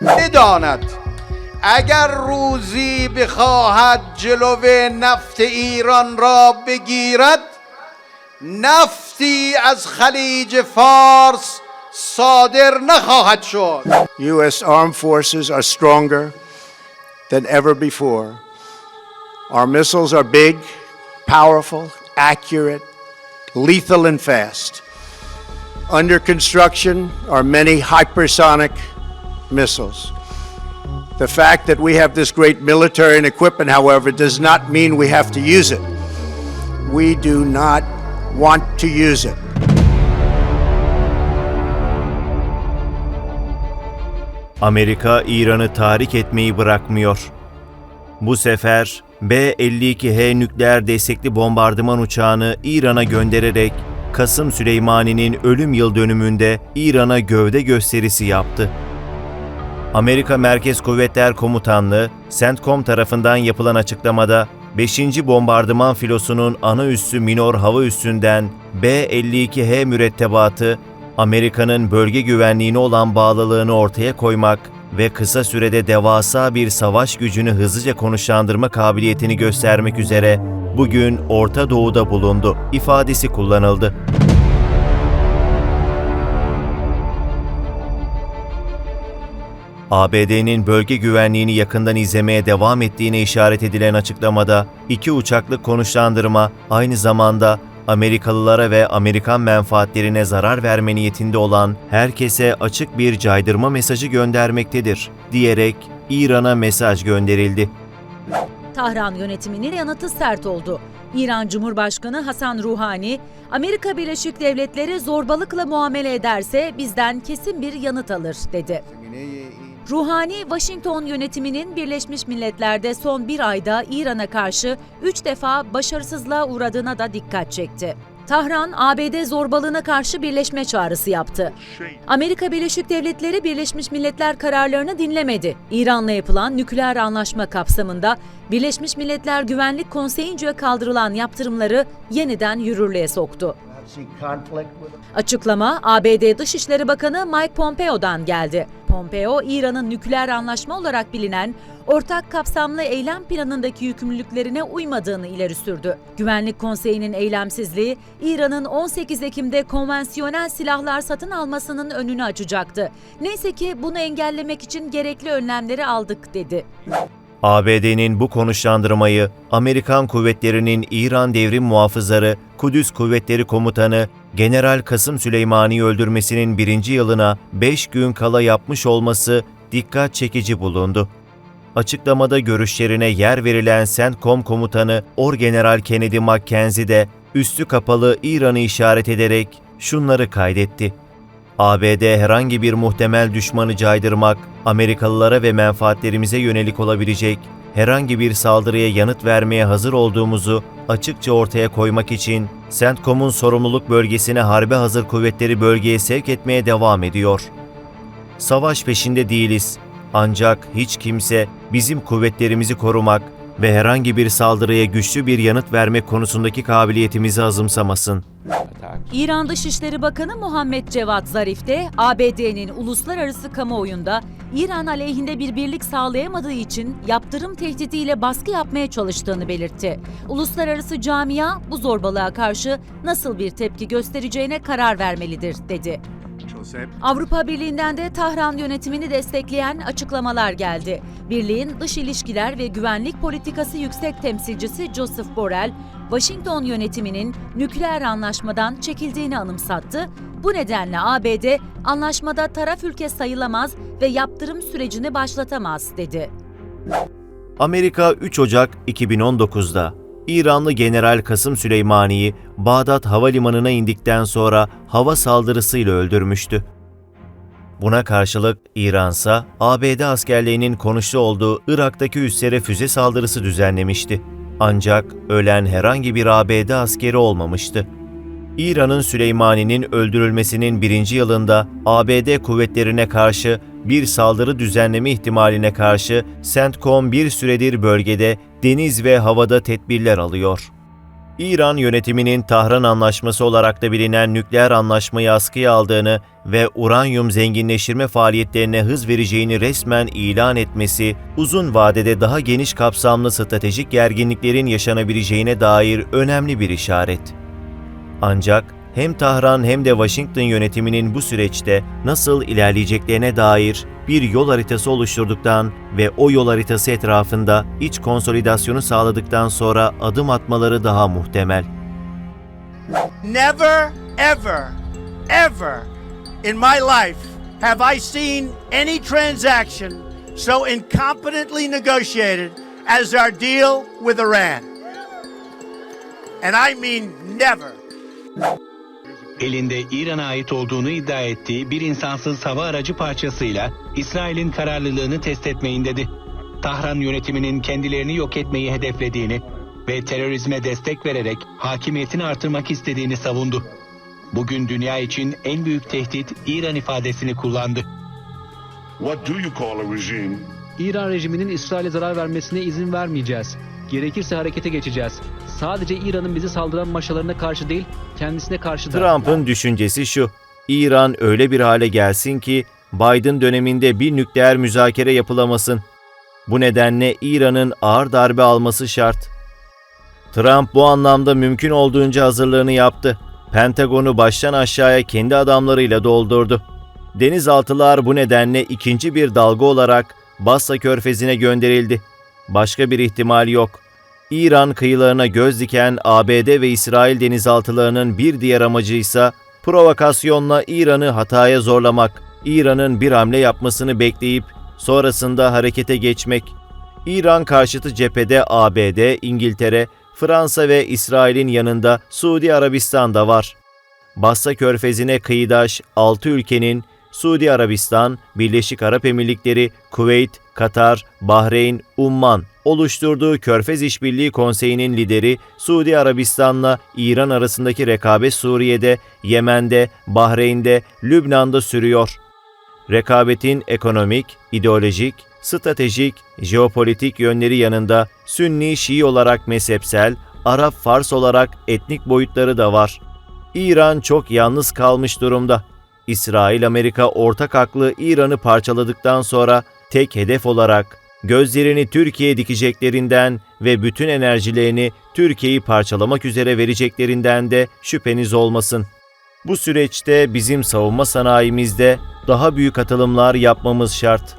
بداند اگر روزی بخواهد جلو نفت ایران را بگیرد نفتی از خلیج فارس صادر نخواهد شد U.S. armed forces are stronger than ever before. Our missiles are big, powerful, accurate, lethal, and fast. Under construction are many hypersonic missiles. The fact that we have this great military and equipment, however, does not mean we have to use it. We do not want to use it. Amerika İran'ı tahrik etmeyi bırakmıyor. Bu sefer B-52H nükleer destekli bombardıman uçağını İran'a göndererek Kasım Süleymani'nin ölüm yıl dönümünde İran'a gövde gösterisi yaptı. Amerika Merkez Kuvvetler Komutanlığı, CENTCOM tarafından yapılan açıklamada 5. Bombardıman Filosu'nun ana üssü Minor hava üssünden B-52H mürettebatı, Amerika'nın bölge güvenliğine olan bağlılığını ortaya koymak ve kısa sürede devasa bir savaş gücünü hızlıca konuşlandırma kabiliyetini göstermek üzere bugün Orta Doğu'da bulundu ifadesi kullanıldı. ABD'nin bölge güvenliğini yakından izlemeye devam ettiğine işaret edilen açıklamada iki uçaklık konuşlandırma aynı zamanda Amerikalılara ve Amerikan menfaatlerine zarar verme niyetinde olan herkese açık bir caydırma mesajı göndermektedir diyerek İran'a mesaj gönderildi. Tahran yönetiminin yanıtı sert oldu. İran Cumhurbaşkanı Hasan Ruhani, Amerika Birleşik Devletleri zorbalıkla muamele ederse bizden kesin bir yanıt alır dedi. Ruhani, Washington yönetiminin Birleşmiş Milletler'de son bir ayda İran'a karşı üç defa başarısızlığa uğradığına da dikkat çekti. Tahran, ABD zorbalığına karşı birleşme çağrısı yaptı. Amerika Birleşik Devletleri Birleşmiş Milletler kararlarını dinlemedi. İran'la yapılan nükleer anlaşma kapsamında Birleşmiş Milletler Güvenlik Konseyi'nce kaldırılan yaptırımları yeniden yürürlüğe soktu. Açıklama ABD Dışişleri Bakanı Mike Pompeo'dan geldi. Pompeo, İran'ın nükleer anlaşma olarak bilinen ortak kapsamlı eylem planındaki yükümlülüklerine uymadığını ileri sürdü. Güvenlik Konseyi'nin eylemsizliği İran'ın 18 Ekim'de konvansiyonel silahlar satın almasının önünü açacaktı. Neyse ki bunu engellemek için gerekli önlemleri aldık dedi. ABD'nin bu konuşlandırmayı Amerikan kuvvetlerinin İran Devrim Muhafızları Kudüs Kuvvetleri Komutanı General Kasım Süleymani'yi öldürmesinin birinci yılına 5 gün kala yapmış olması dikkat çekici bulundu. Açıklamada görüşlerine yer verilen CENTCOM komutanı Orgeneral Kennedy Mackenzie de üstü kapalı İran'ı işaret ederek şunları kaydetti. ABD herhangi bir muhtemel düşmanı caydırmak, Amerikalılara ve menfaatlerimize yönelik olabilecek herhangi bir saldırıya yanıt vermeye hazır olduğumuzu açıkça ortaya koymak için CENTCOM'un sorumluluk bölgesine harbe hazır kuvvetleri bölgeye sevk etmeye devam ediyor. Savaş peşinde değiliz. Ancak hiç kimse bizim kuvvetlerimizi korumak ve herhangi bir saldırıya güçlü bir yanıt vermek konusundaki kabiliyetimizi azımsamasın. İran Dışişleri Bakanı Muhammed Cevat Zarif de ABD'nin uluslararası kamuoyunda İran aleyhinde bir birlik sağlayamadığı için yaptırım tehdidiyle baskı yapmaya çalıştığını belirtti. Uluslararası camia bu zorbalığa karşı nasıl bir tepki göstereceğine karar vermelidir dedi. Avrupa Birliği'nden de Tahran yönetimini destekleyen açıklamalar geldi. Birliğin dış ilişkiler ve güvenlik politikası yüksek temsilcisi Joseph Borrell, Washington yönetiminin nükleer anlaşmadan çekildiğini anımsattı. Bu nedenle ABD anlaşmada taraf ülke sayılamaz ve yaptırım sürecini başlatamaz dedi. Amerika 3 Ocak 2019'da İranlı General Kasım Süleymani'yi Bağdat Havalimanı'na indikten sonra hava saldırısıyla öldürmüştü. Buna karşılık İransa ABD askerlerinin konuşlu olduğu Irak'taki üslere füze saldırısı düzenlemişti. Ancak ölen herhangi bir ABD askeri olmamıştı. İran'ın Süleymani'nin öldürülmesinin birinci yılında ABD kuvvetlerine karşı bir saldırı düzenleme ihtimaline karşı CENTCOM bir süredir bölgede deniz ve havada tedbirler alıyor. İran yönetiminin Tahran Anlaşması olarak da bilinen nükleer anlaşmayı askıya aldığını ve uranyum zenginleştirme faaliyetlerine hız vereceğini resmen ilan etmesi, uzun vadede daha geniş kapsamlı stratejik gerginliklerin yaşanabileceğine dair önemli bir işaret. Ancak hem Tahran hem de Washington yönetiminin bu süreçte nasıl ilerleyeceklerine dair bir yol haritası oluşturduktan ve o yol haritası etrafında iç konsolidasyonu sağladıktan sonra adım atmaları daha muhtemel. Never, ever, ever in my life have I seen any transaction so incompetently negotiated as our deal with Iran. And I mean never. Elinde İran'a ait olduğunu iddia ettiği bir insansız hava aracı parçasıyla İsrail'in kararlılığını test etmeyin dedi. Tahran yönetiminin kendilerini yok etmeyi hedeflediğini ve terörizme destek vererek hakimiyetini artırmak istediğini savundu. Bugün dünya için en büyük tehdit İran ifadesini kullandı. What do you call a regime İran rejiminin İsrail'e zarar vermesine izin vermeyeceğiz. Gerekirse harekete geçeceğiz. Sadece İran'ın bizi saldıran maşalarına karşı değil, kendisine karşı da. Trump'ın düşüncesi şu, İran öyle bir hale gelsin ki Biden döneminde bir nükleer müzakere yapılamasın. Bu nedenle İran'ın ağır darbe alması şart. Trump bu anlamda mümkün olduğunca hazırlığını yaptı. Pentagon'u baştan aşağıya kendi adamlarıyla doldurdu. Denizaltılar bu nedenle ikinci bir dalga olarak Basra Körfezi'ne gönderildi. Başka bir ihtimal yok. İran kıyılarına göz diken ABD ve İsrail denizaltılarının bir diğer amacı ise provokasyonla İran'ı hataya zorlamak, İran'ın bir hamle yapmasını bekleyip sonrasında harekete geçmek. İran karşıtı cephede ABD, İngiltere, Fransa ve İsrail'in yanında Suudi Arabistan da var. Basra Körfezi'ne kıyıdaş 6 ülkenin Suudi Arabistan, Birleşik Arap Emirlikleri, Kuveyt, Katar, Bahreyn, Umman oluşturduğu Körfez İşbirliği Konseyi'nin lideri Suudi Arabistan'la İran arasındaki rekabet Suriye'de, Yemen'de, Bahreyn'de, Lübnan'da sürüyor. Rekabetin ekonomik, ideolojik, stratejik, jeopolitik yönleri yanında Sünni Şii olarak mezhepsel, Arap Fars olarak etnik boyutları da var. İran çok yalnız kalmış durumda. İsrail Amerika ortak aklı İran'ı parçaladıktan sonra tek hedef olarak gözlerini Türkiye'ye dikeceklerinden ve bütün enerjilerini Türkiye'yi parçalamak üzere vereceklerinden de şüpheniz olmasın. Bu süreçte bizim savunma sanayimizde daha büyük atılımlar yapmamız şart.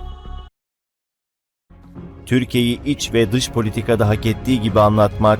Türkiye'yi iç ve dış politikada hak ettiği gibi anlatmak